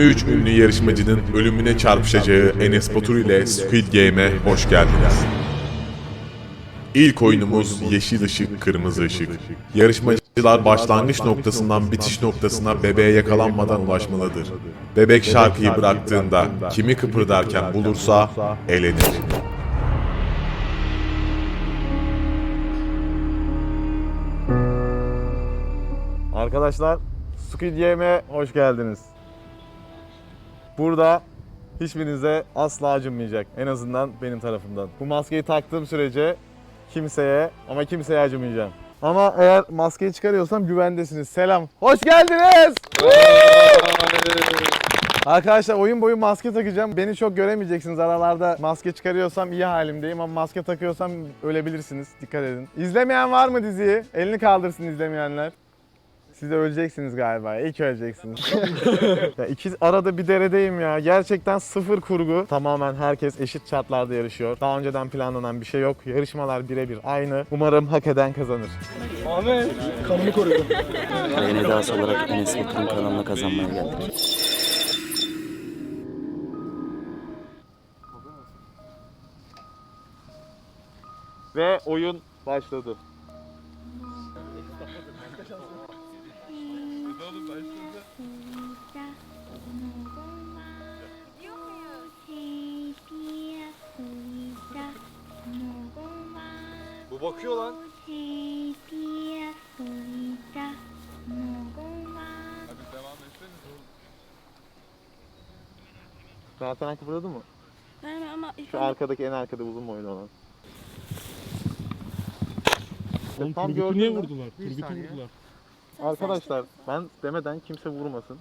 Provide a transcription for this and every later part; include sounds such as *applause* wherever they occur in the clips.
23 ünlü yarışmacının ölümüne çarpışacağı Enes Batur ile Squid Game'e hoş geldiniz. İlk oyunumuz yeşil ışık, kırmızı ışık. Yarışmacılar başlangıç noktasından bitiş noktasına bebeğe yakalanmadan ulaşmalıdır. Bebek şarkıyı bıraktığında kimi kıpırdarken bulursa elenir. Arkadaşlar Squid Game'e hoş geldiniz. Burada hiçbirinize asla acınmayacak. En azından benim tarafımdan. Bu maskeyi taktığım sürece kimseye ama kimseye acımayacağım. Ama eğer maskeyi çıkarıyorsam güvendesiniz. Selam. Hoş geldiniz. Arkadaşlar oyun boyu maske takacağım. Beni çok göremeyeceksiniz aralarda. Maske çıkarıyorsam iyi halimdeyim ama maske takıyorsam ölebilirsiniz. Dikkat edin. İzlemeyen var mı diziyi? Elini kaldırsın izlemeyenler. Siz de öleceksiniz galiba. İlk öleceksiniz. *laughs* ya iki arada bir deredeyim ya. Gerçekten sıfır kurgu. Tamamen herkes eşit şartlarda yarışıyor. Daha önceden planlanan bir şey yok. Yarışmalar birebir aynı. Umarım hak eden kazanır. Yayın edası olarak Enes Batur'un kanalına kazanmaya geldik. Ve oyun başladı. Bu bakıyor lan. Zaten kıpırdadı mı? Yani ama Şu arkadaki en arkada uzun boylu olan. Oğlum Tam Turgut'u niye vurdular? Turgut'u vurdular. Arkadaşlar ben demeden kimse vurmasın.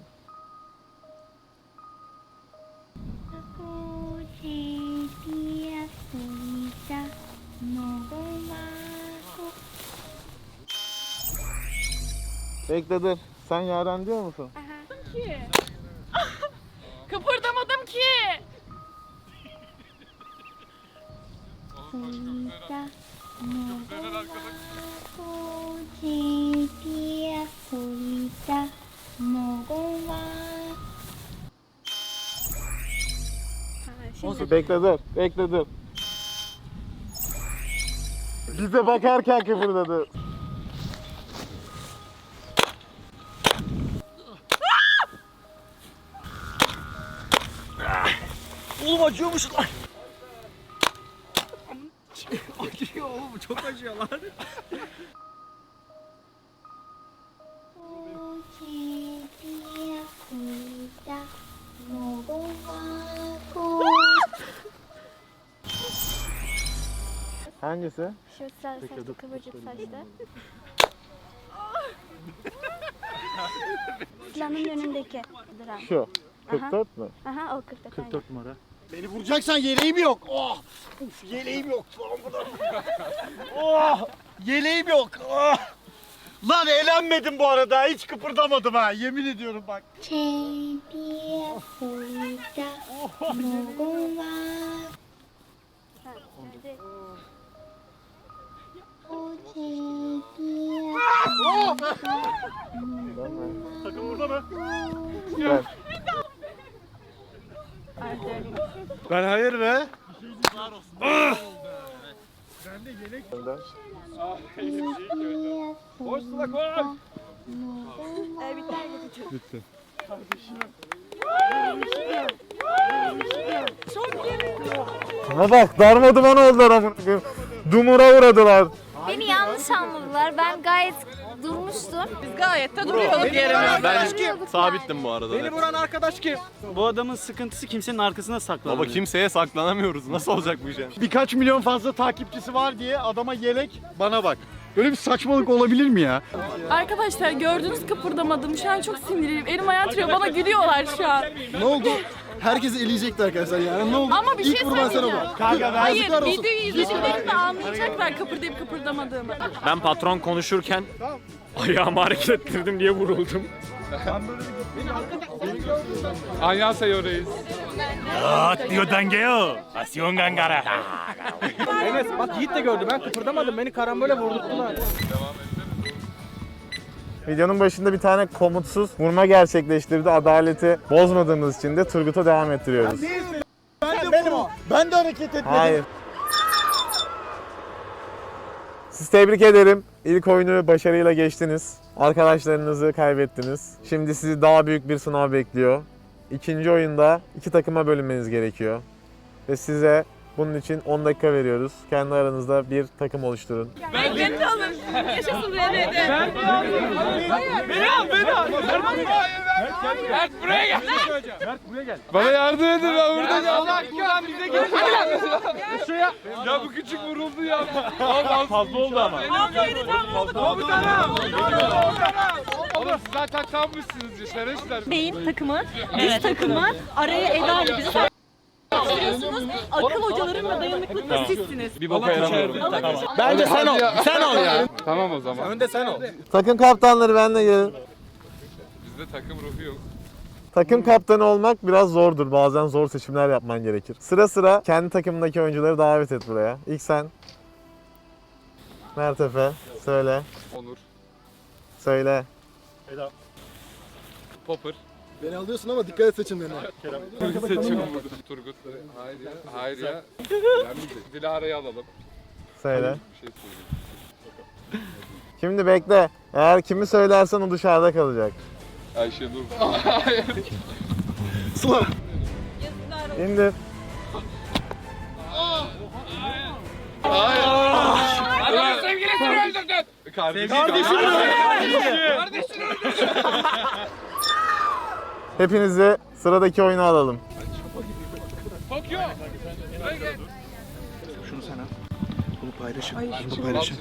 Bekle dur. Sen Yaren diyor musun? ki. *laughs* Kıpırdamadım ki. Bekle dur. Bekle dur. Bize bakarken kıpırdadı. Acıyormuş lan. acıyor oğlum çok acıyor lan. Hangisi? Şu sarı saçlı kıvırcık saçlı. Silahın önündeki duran. Şu. 44 mü? Aha o 44. 44 numara. Beni vuracaksan yeleğim yok. Oh! Uf, yeleğim yok. oh! Yeleğim yok. Oh! Lan eğlenmedim bu arada. Hiç kıpırdamadım ha. Yemin ediyorum bak. Takım burada mı? Ben. Ben hayır be. Önden. Koş sıla koş. Bitti. Buna bak darmaduman oldular amına koyayım. Dumura uğradılar. Beni yanlış anladılar. Ben gayet durmuştum. Gayet de duruyorduk yerine. Ben Sabittim bu arada. Beni vuran arkadaş kim? Bu adamın sıkıntısı kimsenin arkasına saklanıyor. Baba kimseye saklanamıyoruz. Nasıl olacak bu iş yani? Birkaç milyon fazla takipçisi var diye adama yelek bana bak. Böyle bir saçmalık olabilir mi ya? Arkadaşlar gördünüz kıpırdamadım. Şu an çok sinirliyim. Elim ayağım titriyor. Bana gülüyorlar şu an. Ne oldu? Herkes eleyecekti arkadaşlar yani. Ne oldu? Ama bir şey İlk vurman sen söyleyeceğim. oldu. Kanka Hayır yazıklar olsun. videoyu izlediklerinde anlayacaklar kıpırdayıp kıpırdamadığımı. Ben patron konuşurken ayağımı hareket ettirdim diye vuruldum. Anyaseyo reis. Enes bak Yiğit de gördü. Ben kıpırdamadım. Beni karambole vurdurttular. Videonun başında bir tane komutsuz vurma gerçekleştirdi. Adaleti bozmadığımız için de Turgut'a devam ettiriyoruz. Benim o. Ben de hareket etmedim. Hayır. Siz tebrik ederim. İlk oyunu başarıyla geçtiniz. Arkadaşlarınızı kaybettiniz. Şimdi sizi daha büyük bir sınav bekliyor. İkinci oyunda iki takıma bölünmeniz gerekiyor. Ve size bunun için 10 dakika veriyoruz. Kendi aranızda bir takım oluşturun. Ben beni de. Alın. Yaşasın RND. Bana yardım edin ben burada Buradan bize gel. Ya bu küçük vuruldu ya. Fazla oldu ama. Tam. Oğlum siz zaten tammışsınız ya şerefsizler. Beyin takımı, biz takımı, araya Eda ile bizi Akıl hocaların ve dayanıklık da sizsiniz. Bir boka yaramıyorum. Bence sen ol. Sen ol ya. Tamam o zaman. Önde sen ol. Takım kaptanları benle gelin. Bizde takım ruhu yok. Takım kaptanı olmak biraz zordur. Bazen zor seçimler yapman gerekir. Sıra sıra kendi takımındaki oyuncuları davet et buraya. İlk sen. Mert Efe. Söyle. Onur. Söyle. Popper. Beni alıyorsun ama dikkat et seçimlerine. Seçiyorum burada. Turgut. Hayır ya. Hayır ya. Dilara'yı alalım. Söyle. Bir şey söyleyeyim. Şimdi bekle. Eğer kimi söylersen o dışarıda kalacak. Ayşenur. *laughs* Sıla. İndir. Sevgilisini öldürdün. Kardeşim. Kardeşim. *laughs* Hepinizi sıradaki oyuna alalım. Bakıyor. Bunu paylaşın. Bunu paylaşın.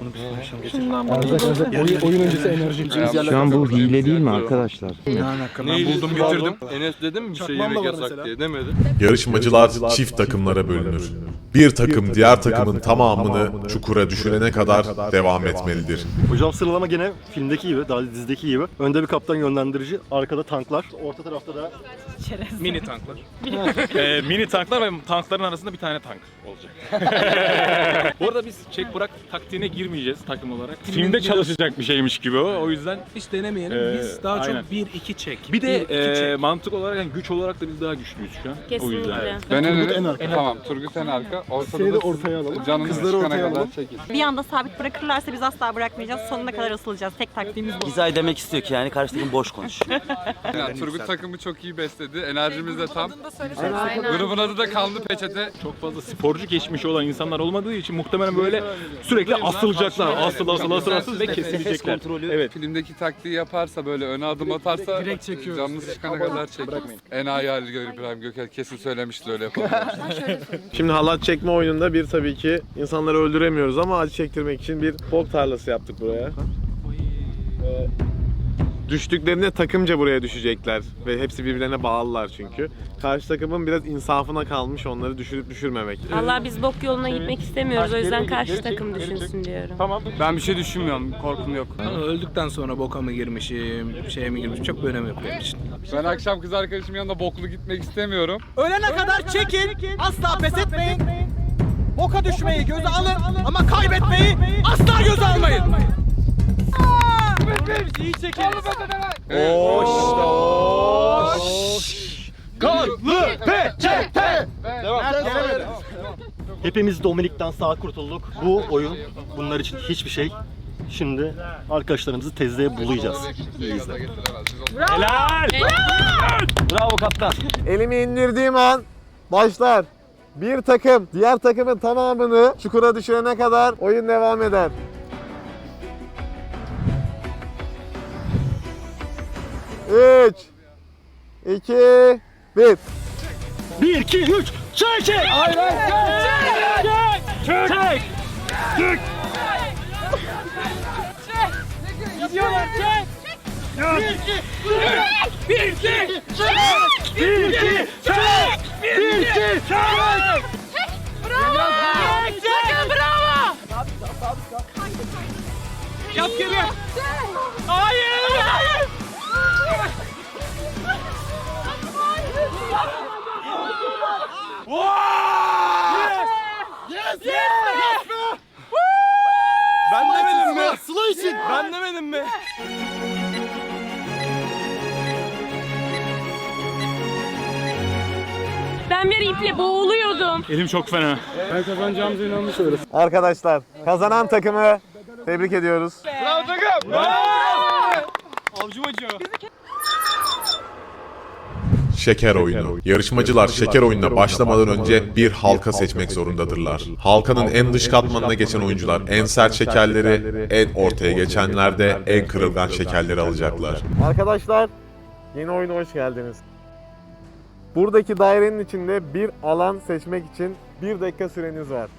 Bunu bir paylaşalım. Getir. Oyun öncesi enerji. Şu an bu hile değil mi arkadaşlar? Ne alaka? Ben buldum getirdim. Enes dedim mi bir şey yemek yasak diye demedi. Yarışmacılar çift takımlara bölünür. Bir takım diğer takımın tamamını çukura düşürene kadar devam etmelidir. Hocam sıralama gene filmdeki gibi, daha dizideki gibi. Önde bir kaptan yönlendirici, arkada tanklar. Orta tarafta da *laughs* Mini tanklar. Ee, mini tanklar ve tankların arasında bir tane tank olacak. *laughs* Bu arada biz çek bırak taktiğine girmeyeceğiz takım olarak. Filmde çalışacak bir şeymiş gibi o. O yüzden Hiç denemeyelim. Ee, Biz daha aynen. çok 1-2 çek. bir de 1-2 e, çek. mantık olarak yani güç olarak da biz daha güçlüyüz şu an. O yüzden. Ben en, en arka. Tamam Turgut en arka. Ortada Seni de da ortaya alalım. canınız Kızları çıkana ortaya kadar alalım. çekil. Bir anda sabit bırakırlarsa biz asla bırakmayacağız. Sonuna kadar asılacağız. Tek taktiğimiz bu. Gizay demek istiyor ki yani karşı takım boş konuş. *laughs* Yani Turgut takımı çok iyi besledi. Enerjimiz de tam. Grubun adı da kanlı peçete. Çok fazla sporcu geçmişi olan insanlar olmadığı için muhtemelen böyle sürekli asılacaklar. Asıl asıl asıl asıl ve kesilecekler. Evet. Filmdeki taktiği yaparsa böyle öne adım atarsa direkt çekiyoruz. Canınız çıkana kadar çekin. Enayi hali görür İbrahim Göker kesin söylemişti öyle yapalım. Şimdi halat çekme oyununda bir tabii ki insanları öldüremiyoruz ama acı çektirmek için bir bok tarlası yaptık buraya. Ee, düştüklerinde takımca buraya düşecekler ve hepsi birbirlerine bağlılar çünkü. Karşı takımın biraz insafına kalmış onları düşürüp düşürmemek. Allah biz bok yoluna gitmek istemiyoruz. O yüzden karşı takım düşünsün diyorum. Tamam. ben bir şey düşünmüyorum. Korkum yok. Ama öldükten sonra boka mı girmişim, şeye mi girmişim çok bir önemi yok benim için. Ben akşam kız arkadaşımın yanında boklu gitmek istemiyorum. Ölene kadar çekin. Asla pes etmeyin. Boka düşmeyi göze alın ama kaybetmeyi asla göze almayın. İyi çekin. Kanlı peçete! Devam. Hepimiz Dominik'ten sağ kurtulduk. Bu oyun bunlar için hiçbir şey. Şimdi arkadaşlarımızı tezliğe bulayacağız. İyi izle. Helal! Bravo kaptan. Elimi indirdiğim an başlar. Bir takım diğer takımın tamamını çukura düşürene kadar oyun devam eder. Üç, iki, bir. 1, 2, 3, çek çek! Çek! Çek! Ben demedim mi? Sıla için. Ben demedim mi? Ben bir iple boğuluyordum. Elim çok fena. Arkadaşlar kazanan takımı tebrik ediyoruz. Bravo takım. Avcum acıyor. Şeker oyunu. Yarışmacılar şeker oyununa başlamadan önce bir halka seçmek zorundadırlar. Halkanın en dış katmanına geçen oyuncular en sert şekerleri, en ortaya geçenler de en kırılgan şekerleri alacaklar. Arkadaşlar yeni oyuna hoş geldiniz. Buradaki dairenin içinde bir alan seçmek için bir dakika süreniz var.